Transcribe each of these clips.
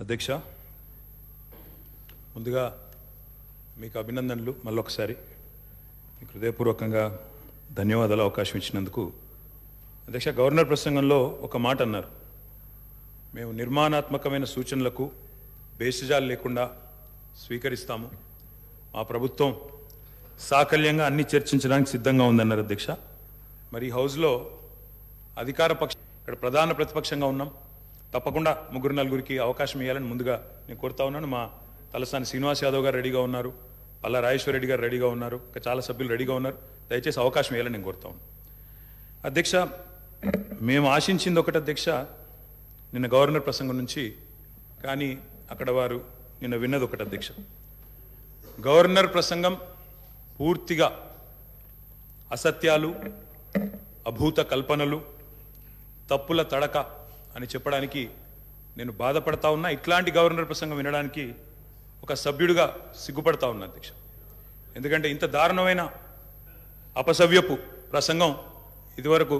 అధ్యక్ష ముందుగా మీకు అభినందనలు మళ్ళొకసారి. మీకు హృదయపూర్వకంగా ధన్యవాదాలు అవకాశం ఇచ్చినందుకు. అధ్యక్ష గవర్నర్ ప్రసంగంలో ఒక మాట అన్నారు. మేము నిర్మాణాత్మకమైన సూచనలకు బేసిజాలు లేకుండా స్వీకరిస్తాము. మా ప్రభుత్వం సాకల్యంగా అన్ని చర్చించడానికి సిద్ధంగా ఉందన్నారు అధ్యక్ష. మరి హౌస్లో అధికార పక్ష ఇక్కడ ప్రధాన ప్రతిపక్షంగా ఉన్నాం. తప్పకుండా ముగ్గురు నలుగురికి అవకాశం ఇవ్వాలని ముందుగా నేను కోరుతా ఉన్నాను. మా తలసాని శ్రీనివాస్ యాదవ్ గారు రెడీగా ఉన్నారు. పల్లా రాజేశ్వర రెడ్డి గారు రెడీగా ఉన్నారు. ఇంకా చాలా సభ్యులు రెడీగా ఉన్నారు. దయచేసి అవకాశం ఇవ్వాలని నేను కోరుతా ఉన్నాను. అధ్యక్ష మేము ఆశించింది ఒకటి అధ్యక్ష నిన్న గవర్నర్ ప్రసంగం నుంచి కానీ అక్కడ వారు నిన్న విన్నది ఒకటి అధ్యక్ష. గవర్నర్ ప్రసంగం పూర్తిగా అసత్యాలు అభూత కల్పనలు తప్పుల తడక అని చెప్పడానికి నేను బాధపడతా ఉన్నా. ఇట్లాంటి గవర్నర్ ప్రసంగం వినడానికి ఒక సభ్యుడిగా సిగ్గుపడతా ఉన్నా అధ్యక్ష. ఎందుకంటే ఇంత దారుణమైన అపసవ్యపు ప్రసంగం ఇదివరకు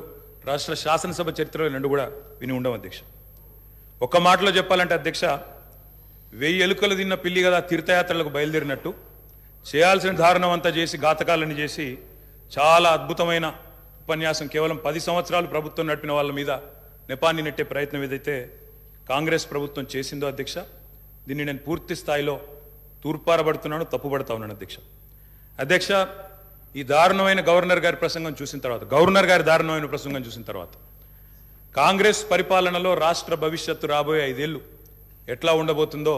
రాష్ట్ర శాసనసభ చరిత్రలో రెండు కూడా విని ఉండవు అధ్యక్ష. ఒక్క మాటలో చెప్పాలంటే అధ్యక్ష వెయ్యి ఎలుకలు తిన్న పిల్లి కదా తీర్థయాత్రలకు బయలుదేరినట్టు చేయాల్సిన దారుణం అంతా చేసి ఘాతకాలని చేసి చాలా అద్భుతమైన ఉపన్యాసం కేవలం పది సంవత్సరాలు ప్రభుత్వం నడిపిన వాళ్ళ మీద నెపాన్ని నెట్టే ప్రయత్నం ఏదైతే కాంగ్రెస్ ప్రభుత్వం చేసిందో అధ్యక్ష దీన్ని నేను పూర్తి స్థాయిలో తూర్పారబడుతున్నాను తప్పుపడతా ఉన్నాను అధ్యక్ష. అధ్యక్ష ఈ దారుణమైన గవర్నర్ గారి ప్రసంగం చూసిన తర్వాత గవర్నర్ గారి దారుణమైన ప్రసంగం చూసిన తర్వాత కాంగ్రెస్ పరిపాలనలో రాష్ట్ర భవిష్యత్తు రాబోయే ఐదేళ్ళు ఎట్లా ఉండబోతుందో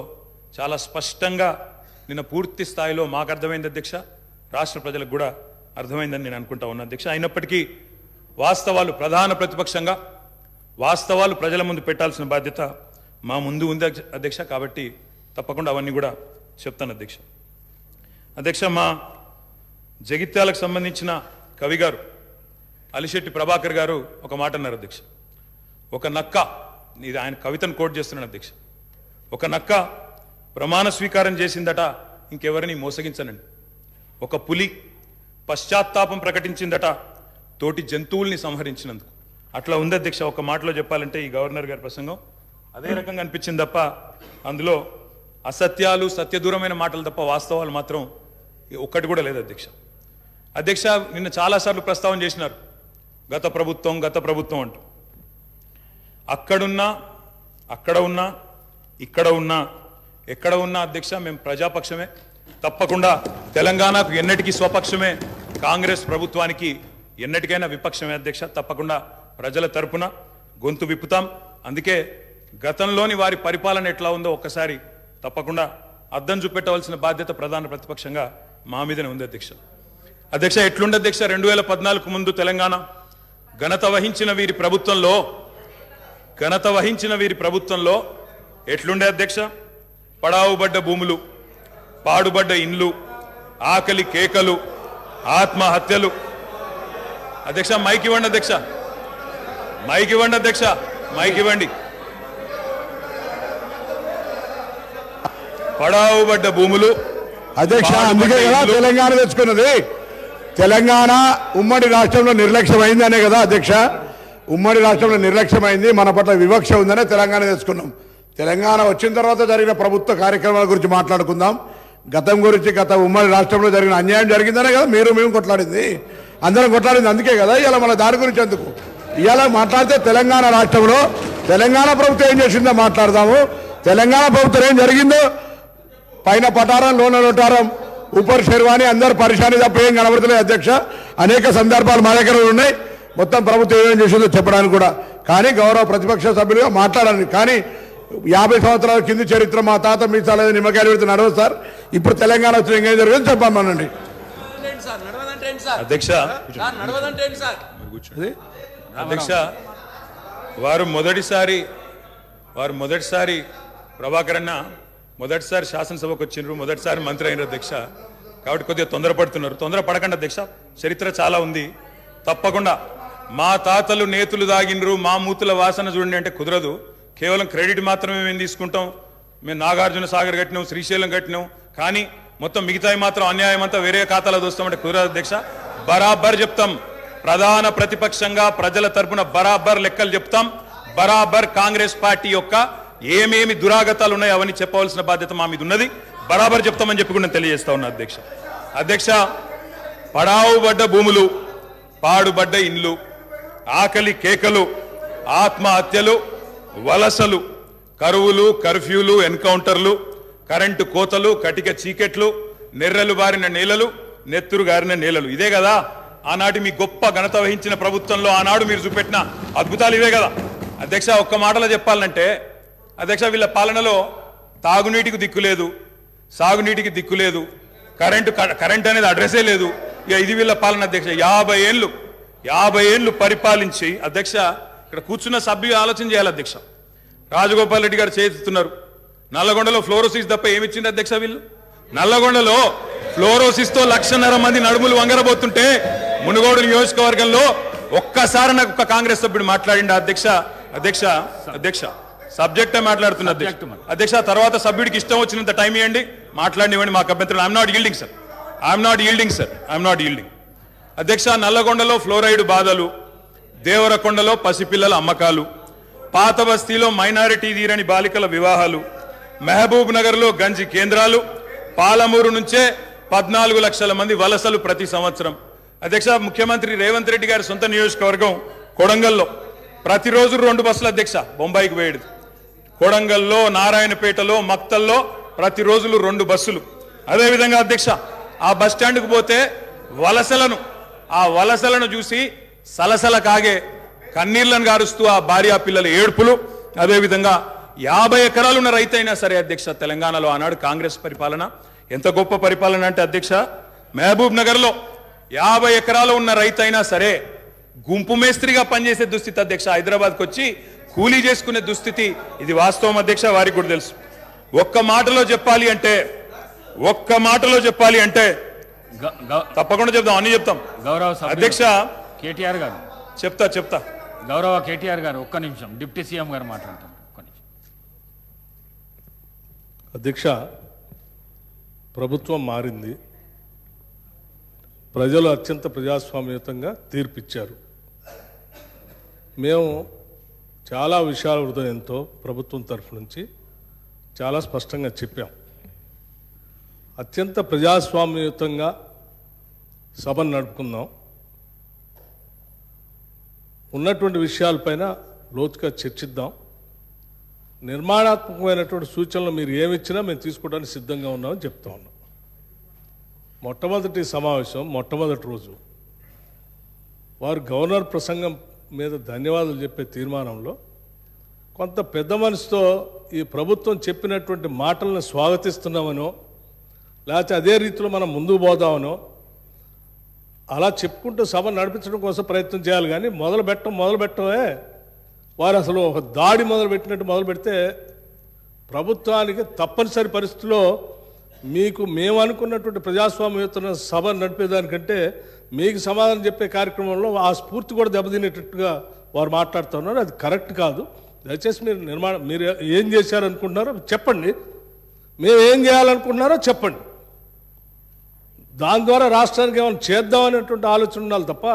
చాలా స్పష్టంగా నిన్న పూర్తి స్థాయిలో మాకు అర్థమైంది అధ్యక్ష. రాష్ట్ర ప్రజలకు కూడా అర్థమైందని నేను అనుకుంటా ఉన్నా అధ్యక్ష. అయినప్పటికీ వాస్తవాలు ప్రధాన ప్రతిపక్షంగా వాస్తవాలు ప్రజల ముందు పెట్టాల్సిన బాధ్యత మా ముందు ఉంది అధ్యక్ష కాబట్టి తప్పకుండా అవన్నీ కూడా చెప్తాను అధ్యక్ష. అధ్యక్ష మా జగిత్యాలకు సంబంధించిన కవి గారు అలిశెట్టి ప్రభాకర్ గారు ఒక మాట అన్నారు అధ్యక్ష. ఒక నక్క ఇది ఆయన కవితను కోట్ చేస్తున్నాను అధ్యక్ష. ఒక నక్క ప్రమాణ స్వీకారం చేసిందట ఇంకెవరిని మోసగించనండి. ఒక పులి పశ్చాత్తాపం ప్రకటించిందట తోటి జంతువుల్ని సంహరించినందుకు. అట్లా ఉంది అధ్యక్ష ఒక మాటలో చెప్పాలంటే ఈ గవర్నర్ గారి ప్రసంగం. అదే రకంగా అనిపించింది తప్ప అందులో అసత్యాలు సత్యదూరమైన మాటలు తప్ప వాస్తవాలు మాత్రం ఒక్కటి కూడా లేదు అధ్యక్ష. అధ్యక్ష నిన్న చాలాసార్లు ప్రస్తావన చేసినారు. గత ప్రభుత్వం గత ప్రభుత్వం అంటూ. అక్కడున్నా అక్కడ ఉన్నా ఇక్కడ ఉన్నా ఎక్కడ ఉన్నా అధ్యక్ష మేము ప్రజాపక్షమే. తప్పకుండా తెలంగాణకు ఎన్నటికీ స్వపక్షమే కాంగ్రెస్ ప్రభుత్వానికి ఎన్నటికైనా విపక్షమే అధ్యక్ష. తప్పకుండా ప్రజల తరపున గొంతు విప్పుతాం. అందుకే గతంలోని వారి పరిపాలన ఎట్లా ఉందో ఒక్కసారి తప్పకుండా అద్దం చూపెట్టవలసిన బాధ్యత ప్రధాన ప్రతిపక్షంగా మా మీదనే ఉంది అధ్యక్ష. అధ్యక్ష ఎట్లుండే అధ్యక్ష? రెండు వేల పద్నాలుగు ముందు తెలంగాణ ఘనత వహించిన వీరి ప్రభుత్వంలో ఘనత వహించిన వీరి ప్రభుత్వంలో ఎట్లుండే అధ్యక్ష? పడావుబడ్డ భూములు పాడుబడ్డ ఇండ్లు ఆకలి కేకలు ఆత్మహత్యలు. అధ్యక్ష మైక్ ఇవ్వండి అధ్యక్ష. మైక్ ఇవ్వండి అధ్యక్ష మైక్ ఇవ్వండి. పడావుబడ్డ భూములు అధ్యక్ష అందుకే కదా తెలంగాణ తెచ్చుకున్నది. తెలంగాణ ఉమ్మడి రాష్ట్రంలో నిర్లక్ష్యమైందనే కదా అధ్యక్ష. ఉమ్మడి రాష్ట్రంలో నిర్లక్ష్యమైంది మన పట్ల వివక్ష ఉందనే తెలంగాణ తెచ్చుకున్నాం. తెలంగాణ వచ్చిన తర్వాత జరిగిన ప్రభుత్వ కార్యక్రమాల గురించి మాట్లాడుకుందాం. గతం గురించి గత ఉమ్మడి రాష్ట్రంలో జరిగిన అన్యాయం జరిగిందనే కదా మీరు మేము కొట్లాడింది. అందరం కొట్లాడింది అందుకే కదా ఇవాళ మన దాని గురించి ఎందుకు? ఇవాళ మాట్లాడితే తెలంగాణ రాష్ట్రంలో తెలంగాణ ప్రభుత్వం ఏం చేసిందో మాట్లాడదాము. తెలంగాణ ప్రభుత్వం ఏం జరిగిందో పైన పటారం లోన లోటారం ఉపర్ షెర్వాణి అందరు పరిశాని తప్ప ఏం కనబడతలేదు అధ్యక్ష. అనేక సందర్భాలు మా దగ్గర ఉన్నాయి. మొత్తం ప్రభుత్వం ఏమేం చేసిందో చెప్పడానికి కూడా. కానీ గౌరవ ప్రతిపక్ష సభ్యులుగా మాట్లాడాలి. కానీ యాభై సంవత్సరాల కింది చరిత్ర మా తాత మీ తల నిమ్మకాయలు పెడితే నడవదు సార్. ఇప్పుడు తెలంగాణ వచ్చిన చెప్పమనండి. సార్? నడవదంటేంటి సార్ అధ్యక్ష అధ్యక్ష వారు మొదటిసారి వారు మొదటిసారి ప్రభాకర్ అన్న మొదటిసారి శాసనసభకు వచ్చిండ్రు మొదటిసారి మంత్రి అయిన అధ్యక్ష. కాబట్టి కొద్దిగా తొందరపడుతున్నారు. తొందరపడకండి అధ్యక్ష చరిత్ర చాలా ఉంది. తప్పకుండా మా తాతలు నేతులు దాగినరు మా మూతుల వాసన చూడండి అంటే కుదరదు. కేవలం క్రెడిట్ మాత్రమే మేము తీసుకుంటాం. మేము నాగార్జున సాగర్ కట్టినాం శ్రీశైలం కట్టినాం. కానీ మొత్తం మిగతాయి మాత్రం అన్యాయం అంతా వేరే ఖాతాలో చూస్తామంటే కుదరదు అధ్యక్ష. బరాబర్ చెప్తాం. ప్రధాన ప్రతిపక్షంగా ప్రజల తరపున బరాబర్ లెక్కలు చెప్తాం. బరాబర్ కాంగ్రెస్ పార్టీ యొక్క ఏమేమి దురాగతాలు ఉన్నాయో అవన్నీ చెప్పవలసిన బాధ్యత మా మీద ఉన్నది. బరాబర్ చెప్తామని చెప్పి కూడా తెలియజేస్తా ఉన్నా అధ్యక్ష. అధ్యక్ష పడావుబడ్డ భూములు పాడుబడ్డ ఇండ్లు ఆకలి కేకలు ఆత్మహత్యలు వలసలు కరువులు కర్ఫ్యూలు ఎన్కౌంటర్లు కరెంటు కోతలు కటిక చీకెట్లు నెర్రలు బారిన నేలలు నెత్తురు గారిన నేలలు. ఇదే కదా? ఆనాటి మీ గొప్ప ఘనత వహించిన ప్రభుత్వంలో ఆనాడు మీరు చూపెట్టిన అద్భుతాలు ఇవే కదా. అధ్యక్ష ఒక్క మాటలో చెప్పాలంటే అధ్యక్ష వీళ్ళ పాలనలో తాగునీటికి దిక్కులేదు సాగునీటికి దిక్కులేదు కరెంటు కరెంట్ అనేది అడ్రస్సే లేదు. ఇక ఇది వీళ్ళ పాలన అధ్యక్ష. యాభై ఏళ్ళు యాభై ఏళ్ళు పరిపాలించి అధ్యక్ష ఇక్కడ కూర్చున్న సభ్యులు ఆలోచన చేయాలి అధ్యక్ష. రాజగోపాల్ రెడ్డి గారు చేస్తున్నారు నల్లగొండలో ఫ్లోరోసిస్ తప్ప ఏమిచ్చింది అధ్యక్ష వీళ్ళు? నల్లగొండలో ఫ్లోరోసిస్తో లక్షన్నర మంది నడుములు వంగరబోతుంటే మునుగోడు నియోజకవర్గంలో ఒక్కసారి నాకు ఒక కాంగ్రెస్ సభ్యుడు మాట్లాడిండు అధ్యక్ష అధ్యక్ష అధ్యక్ష. సబ్జెక్టే మాట్లాడుతున్న అధ్యక్ష. అధ్యక్ష తర్వాత సభ్యుడికి ఇష్టం వచ్చినంత టైం ఇవ్వండి మాట్లాడినివ్వండి మాకు అభ్యంతరం I'm not yielding sir I'm not yielding sir I'm not yielding అధ్యక్ష నల్లగొండలో ఫ్లోరైడ్ బాధలు దేవరకొండలో పసిపిల్లల అమ్మకాలు పాత బస్తీలో మైనారిటీ తీరని బాలికల వివాహాలు మహబూబ్ నగర్లో గంజి కేంద్రాలు పాలమూరు నుంచే పద్నాలుగు లక్షల మంది వలసలు ప్రతి సంవత్సరం. అధ్యక్ష ముఖ్యమంత్రి రేవంత్ రెడ్డి గారి సొంత నియోజకవర్గం కొడంగల్లో. ప్రతిరోజు రెండు బస్సులు అధ్యక్ష బొంబాయికి పోయేది. కొడంగల్లో నారాయణపేటలో మక్తల్లో ప్రతిరోజులు రెండు బస్సులు. అదేవిధంగా అధ్యక్ష ఆ బస్ స్టాండ్కు పోతే వలసలను ఆ వలసలను చూసి సలసల కాగే కన్నీళ్ళను గారుస్తూ ఆ భార్యా పిల్లల ఏడుపులు. అదేవిధంగా యాభై ఎకరాలున్న రైతు రైతైనా సరే అధ్యక్ష తెలంగాణలో ఆనాడు కాంగ్రెస్ పరిపాలన. ఎంత గొప్ప పరిపాలన అంటే అధ్యక్ష మహబూబ్ నగర్లో యాభై ఎకరాలు ఉన్న రైతైనా సరే గుంపు మేస్త్రిగా పనిచేసే దుస్థితి అధ్యక్ష. హైదరాబాద్కి వచ్చి కూలీ చేసుకునే దుస్థితి ఇది వాస్తవం అధ్యక్ష వారికి కూడా తెలుసు. ఒక్క మాటలో చెప్పాలి అంటే ఒక్క మాటలో చెప్పాలి అంటే తప్పకుండా చెప్తాం అన్ని చెప్తాం. గౌరవ అధ్యక్ష కేటీఆర్ గారు. చెప్తా చెప్తా. గౌరవ కేటీఆర్ గారు ఒక్క నిమిషం డిప్యూటీ సీఎం గారు నిమిషం. అధ్యక్ష ప్రభుత్వం మారింది. ప్రజలు అత్యంత ప్రజాస్వామ్యతంగా తీర్పిచ్చారు. మేము చాలా విషయాల హృదయంతో ప్రభుత్వం తరఫు నుంచి చాలా స్పష్టంగా చెప్పాం. అత్యంత ప్రజాస్వామ్యయుతంగా సభను నడుపుకుందాం ఉన్నటువంటి విషయాలపైన లోతుగా చర్చిద్దాం. నిర్మాణాత్మకమైనటువంటి సూచనలు మీరు ఏమిచ్చినా మేము తీసుకోవడానికి సిద్ధంగా ఉన్నామని చెప్తా ఉన్నాం. మొట్టమొదటి సమావేశం మొట్టమొదటి రోజు. వారు గవర్నర్ ప్రసంగం మీద ధన్యవాదాలు చెప్పే తీర్మానంలో కొంత పెద్ద మనసుతో ఈ ప్రభుత్వం చెప్పినటువంటి మాటలను స్వాగతిస్తున్నామనో లేకపోతే అదే రీతిలో మనం ముందుకు పోదామనో అలా చెప్పుకుంటూ సభ నడిపించడం కోసం ప్రయత్నం చేయాలి. కానీ మొదలు పెట్టడం మొదలు పెట్టడమే. వారు అసలు ఒక దాడి మొదలు పెట్టినట్టు మొదలు పెడితే ప్రభుత్వానికి తప్పనిసరి పరిస్థితిలో మీకు మేము అనుకున్నటువంటి ప్రజాస్వామ్యయుత సభ నడిపేదానికంటే మీకు సమాధానం చెప్పే కార్యక్రమంలో ఆ స్ఫూర్తి కూడా దెబ్బతినేటట్టుగా వారు మాట్లాడుతున్నారు అది కరెక్ట్ కాదు. దయచేసి మీరు నిర్మాణం మీరు ఏం చేశారనుకుంటున్నారో చెప్పండి. మేము ఏం చేయాలనుకుంటున్నారో చెప్పండి. దాని ద్వారా రాష్ట్రానికి ఏమైనా చేద్దామనేటువంటి ఆలోచన ఉండాలి తప్ప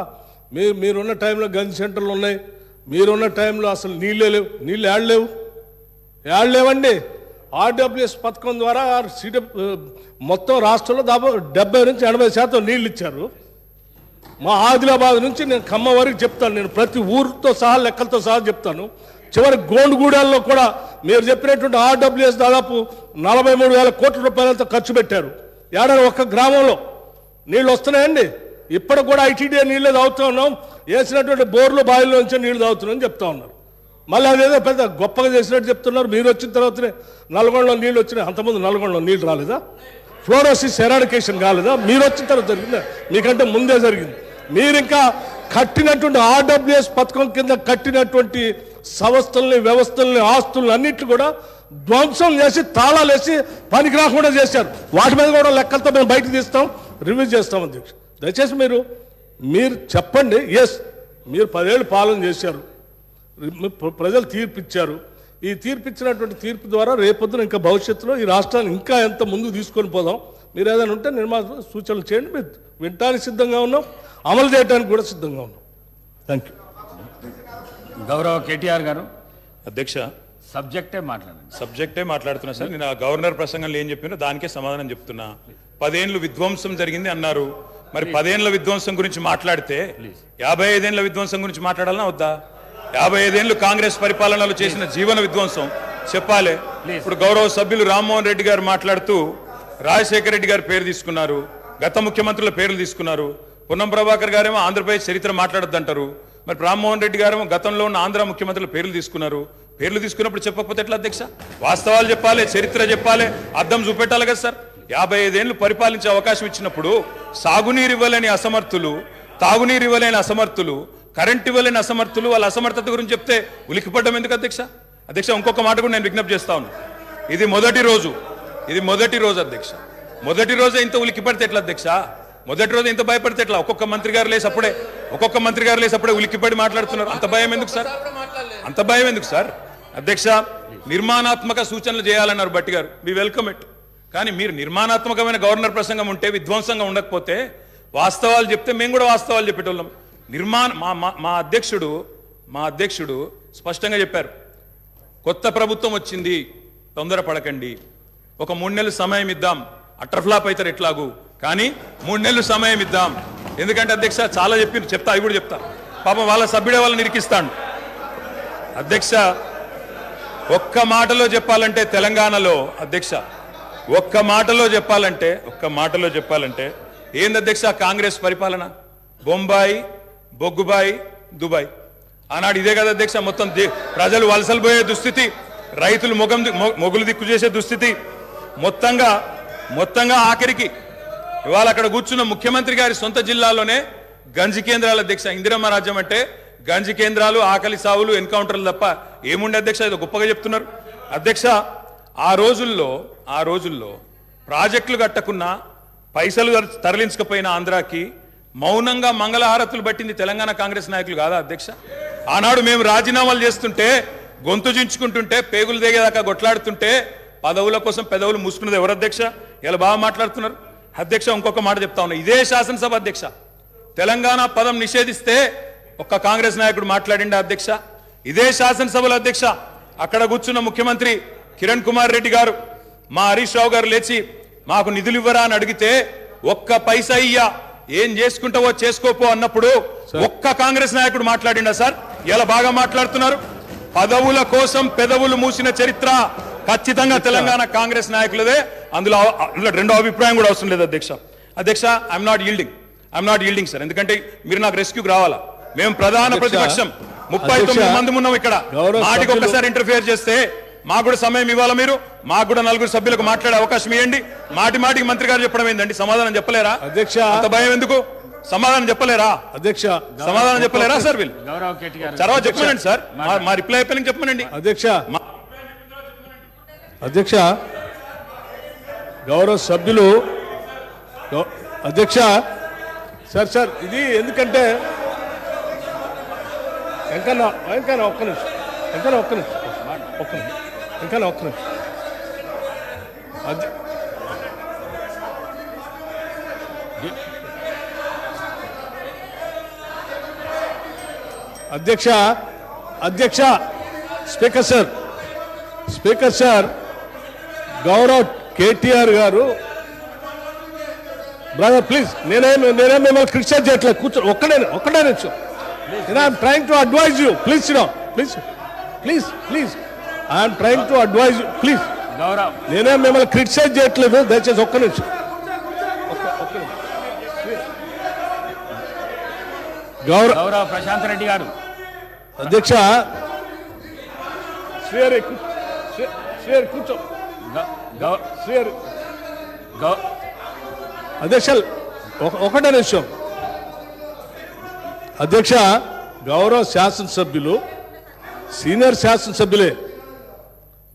మీరు మీరున్న టైంలో గన్ సెంటర్లు ఉన్నాయి. మీరున్న టైంలో అసలు నీళ్ళే లేవు. నీళ్ళు ఏడలేవు ఏడలేవండి ఆర్డబ్ల్యూఎస్ పథకం ద్వారా సిడబ్ మొత్తం రాష్ట్రంలో దాదాపు డెబ్బై నుంచి ఎనభై శాతం నీళ్ళు ఇచ్చారు. మా ఆదిలాబాద్ నుంచి నేను ఖమ్మం వరకు చెప్తాను నేను ప్రతి ఊరితో సహా లెక్కలతో సహా చెప్తాను. చివరి గోండుగూడెల్లో కూడా మీరు చెప్పినటువంటి ఆర్డబ్ల్యూఎస్ దాదాపు నలభై మూడు వేల కోట్ల రూపాయలతో ఖర్చు పెట్టారు. ఏడాది ఒక్క గ్రామంలో నీళ్ళు వస్తున్నాయండి. ఇప్పటికి కూడా ఐటీడీ నీళ్ళే తాగుతూ ఉన్నాం. వేసినటువంటి బోర్లు బావిలో నుంచి నీళ్ళు తాగుతున్నాం అని చెప్తా ఉన్నారు మళ్ళీ అదేదో పెద్ద గొప్పగా చేసినట్టు చెప్తున్నారు. మీరు వచ్చిన తర్వాతనే నల్గొండలో నీళ్ళు వచ్చినాయి. అంతకుముందు నల్గొండలో నీళ్ళు రాలేదా? ఫ్లోరోసిస్ ఎరాడికేషన్ కాలేదా? మీరు వచ్చిన తర్వాత జరిగిందా? మీకంటే ముందే జరిగింది. మీరు ఇంకా కట్టినటువంటి ఆర్డబ్ల్యూఎస్ పథకం కింద కట్టినటువంటి సంస్థల్ని వ్యవస్థల్ని ఆస్తుల్ని అన్నిట్లు కూడా ధ్వంసం చేసి తాళాలు వేసి పనికి రాకుండా చేశారు. వాటి మీద కూడా లెక్కలతో మేము బయటకు తీస్తాం. రివ్యూ చేస్తాం అధ్యక్ష. దయచేసి మీరు మీరు చెప్పండి. ఎస్ మీరు పదేళ్ళు పాలన చేశారు. ప్రజలు తీర్పు ఇచ్చారు ఈ తీర్పు ఇచ్చినటువంటి తీర్పు ద్వారా రేపొద్దున ఇంకా భవిష్యత్తులో ఈ రాష్ట్రాన్ని ఇంకా ఎంత ముందుకు తీసుకొని పోదాం. మీరు ఏదైనా ఉంటే నిర్మాణ సూచనలు చేయండి. మేము వినటానికి సిద్ధంగా ఉన్నాం. అమలు చేయడానికి కూడా సిద్ధంగా ఉన్నాం. థ్యాంక్ యూ గౌరవ కేటీఆర్ గారు అధ్యక్ష సబ్జెక్టే మాట్లాడండి. సబ్జెక్టే మాట్లాడుతున్నా సార్. నేను ఆ గవర్నర్ ప్రసంగంలో ఏం చెప్పినా దానికే సమాధానం చెప్తున్నా. పదేండ్లు విధ్వంసం జరిగింది అన్నారు. మరి పదేండ్ల విధ్వంసం గురించి మాట్లాడితే యాభై ఐదేండ్ల విధ్వంసం గురించి మాట్లాడాలన్నా వద్దా? యాభై ఐదేండ్లు కాంగ్రెస్ పరిపాలనలో చేసిన జీవన విధ్వంసం. చెప్పాలి. ఇప్పుడు గౌరవ సభ్యులు రామ్మోహన్ రెడ్డి గారు మాట్లాడుతూ రాజశేఖర రెడ్డి గారి పేరు తీసుకున్నారు. గత ముఖ్యమంత్రుల పేర్లు తీసుకున్నారు. పొన్నం ప్రభాకర్ గారేమో ఆంధ్రప్రదేశ్ చరిత్ర మాట్లాడొద్దంటారు. మరి రామ్మోహన్ రెడ్డి గారేమో గతంలో ఉన్న ఆంధ్ర ముఖ్యమంత్రుల పేర్లు తీసుకున్నారు. పేర్లు తీసుకున్నప్పుడు చెప్పకపోతే ఎట్లా అధ్యక్ష? వాస్తవాలు చెప్పాలి చరిత్ర చెప్పాలి అర్థం చూపెట్టాలి కదా సార్. యాభై ఐదేళ్ళు పరిపాలించే అవకాశం ఇచ్చినప్పుడు సాగునీరు ఇవ్వలేని అసమర్థులు తాగునీరు ఇవ్వలేని అసమర్థులు కరెంట్ ఇవ్వలేని అసమర్థులు వాళ్ళ అసమర్థత గురించి చెప్తే ఉలికిపడ్డం ఎందుకు అధ్యక్ష? అధ్యక్ష ఇంకొక మాట కూడా నేను విజ్ఞప్తి చేస్తా ఉన్నా. ఇది మొదటి రోజు. ఇది మొదటి రోజు అధ్యక్ష. మొదటి రోజే ఇంత ఉలికిపడితే ఎట్లా అధ్యక్ష? మొదటి రోజు ఇంత భయపడితే ఎట్లా? ఒక్కొక్క మంత్రి గారు లేసి అప్పుడే ఒక్కొక్క మంత్రి గారు లేసి అప్పుడే ఉలికిపడి మాట్లాడుతున్నారు. అంత భయం ఎందుకు సార్? అంత భయం ఎందుకు సార్? అధ్యక్ష నిర్మాణాత్మక సూచనలు చేయాలన్నారు భట్టి గారు. మీ వెల్కమ్ ఇట్ కానీ మీరు నిర్మాణాత్మకమైన గవర్నర్ ప్రసంగం ఉంటే విధ్వంసంగా ఉండకపోతే వాస్తవాలు చెప్తే మేము కూడా వాస్తవాలు చెప్పేటోళ్ళం. నిర్మాణ మా మా- మా అధ్యక్షుడు మా అధ్యక్షుడు స్పష్టంగా చెప్పారు. కొత్త ప్రభుత్వం వచ్చింది తొందరపడకండి ఒక మూడు నెలలు సమయం ఇద్దాం. అట్రఫ్లాప్ అవుతారు ఎట్లాగూ. కానీ మూడు నెలలు సమయం ఇద్దాం. ఎందుకంటే అధ్యక్ష చాలా చెప్పి చెప్తా అవి కూడా చెప్తా. పాపం వాళ్ళ సభ్యుడే వాళ్ళని నిరికిస్తాడు అధ్యక్ష ఒక్క మాటలో చెప్పాలంటే తెలంగాణలో అధ్యక్ష ఒక్క మాటలో చెప్పాలంటే ఒక్క మాటలో చెప్పాలంటే ఏంది అధ్యక్ష కాంగ్రెస్ పరిపాలన? బొంబాయి బొగ్గుబాయి దుబాయ్. ఆనాడు ఇదే కదా అధ్యక్ష మొత్తం ప్రజలు వలసలు పోయే దుస్థితి రైతులు మొగం మొగులు దిక్కు చేసే దుస్థితి. మొత్తంగా మొత్తంగా ఆఖరికి ఇవాళ అక్కడ కూర్చున్న ముఖ్యమంత్రి గారి సొంత జిల్లాలోనే గంజి కేంద్రాల అధ్యక్ష ఇందిరమ్మ రాజ్యం అంటే గంజి కేంద్రాలు ఆకలి సావులు ఎన్కౌంటర్లు తప్ప ఏముండే అధ్యక్ష? ఇది గొప్పగా చెప్తున్నారు. అధ్యక్ష ఆ రోజుల్లో ఆ రోజుల్లో ప్రాజెక్టులు కట్టకున్నా పైసలు తరలించకపోయిన ఆంధ్రాకి మౌనంగా మంగళహారతులు పట్టింది తెలంగాణ కాంగ్రెస్ నాయకులు కాదా అధ్యక్ష? ఆనాడు మేము రాజీనామాలు చేస్తుంటే గొంతు చించుకుంటుంటే పేగులు దిగేదాకా కొట్లాడుతుంటే పదవుల కోసం పెదవులు మూసుకున్నది ఎవరు అధ్యక్ష? ఇలా బాగా మాట్లాడుతున్నారు. అధ్యక్ష ఇంకొక మాట చెప్తా ఉన్నా. ఇదే శాసనసభ అధ్యక్ష. తెలంగాణ పదం నిషేధిస్తే ఒక్క కాంగ్రెస్ నాయకుడు మాట్లాడిండా అధ్యక్ష? ఇదే శాసనసభలో అధ్యక్ష అక్కడ కూర్చున్న ముఖ్యమంత్రి కిరణ్ కుమార్ రెడ్డి గారు మా హరీష్ రావు గారు లేచి మాకు నిధులు ఇవ్వరా అని అడిగితే ఒక్క పైసా ఇయ్యా. ఏం చేసుకుంటావో చేసుకోపో అన్నప్పుడు ఒక్క కాంగ్రెస్ నాయకుడు మాట్లాడిండా సార్? ఇలా బాగా మాట్లాడుతున్నారు? పదవుల కోసం పెదవులు మూసిన చరిత్ర ఖచ్చితంగా తెలంగాణ కాంగ్రెస్ నాయకులదే. అందులో అందులో రెండో అభిప్రాయం కూడా అవసరం లేదు అధ్యక్ష. అధ్యక్ష I'm not yielding I'm not yielding sir ఎందుకంటే మీరు నాకు రెస్క్యూకి రావాలా? మేము ప్రధాన ప్రతిపక్షం. ముప్పై తొమ్మిది మంది ఉన్నాం ఇక్కడ. సభ్యులు- ఒక్కసారి ఇంటర్ఫియర్ చేస్తే మాకు కూడా సమయం ఇవ్వాలా మీరు? మాకు కూడా నలుగురు సభ్యులకు మాట్లాడే అవకాశం ఇవ్వండి మాటి మాటికి మంత్రి గారు చెప్పడం ఏందండి? సమాధానం చెప్పలేరా? అధ్యక్ష. అంత భయం ఎందుకు? సమాధానం చెప్పలేరా? అధ్యక్ష. సమాధానం చెప్పలేరా సార్ వీళ్ళు? తర్వాత చెప్పమనండి సార్. మా- రిప్లై అయిపోయినాక చెప్పమనండి. అధ్యక్ష. మా- అధ్యక్ష. గౌరవ సభ్యులు. అధ్యక్ష. సార్ సార్ ఇది ఎందుకంటే వెంకన్న వెంకన్న ఒక్క నిమిషం. వెంకన్న ఒక్క నిమిషం. ఒక్క నిమిషం. ఇంకా ఒక్క నిమిషం అధ్యక్ష అధ్యక్ష స్పీకర్ సార్ స్పీకర్ సార్ గౌరవ్ కేటీఆర్ గారు బ్రదర్ ప్లీజ్ నేనేం నేనేం మిమ్మల్ని క్రిటిసైజ్ చేయట్లేదు కూర్చో ఒక్కడే ఒక్కడే నేను I'm trying to advise you please sit down please please please I'm trying to advise please Gaurav నేనేం మిమ్మల్ని క్రిటిసైజ్ చేయట్లేదు దయచేసి ఒక్క నిమిషం. గౌరవ గౌరవ్ ప్రశాంత్ రెడ్డి గారు. అధ్యక్ష శ్రీహరి శ్రీహరి కూర్చో. శ్రీహరి. అధ్యక్ష ఒక- ఒకటే నిమిషం. అధ్యక్ష గౌరవ శాసనసభ్యులు సీనియర్ శాసనసభ్యులే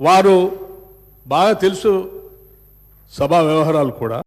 వారు బాగా తెలుసు సభా వ్యవహారాలు కూడా.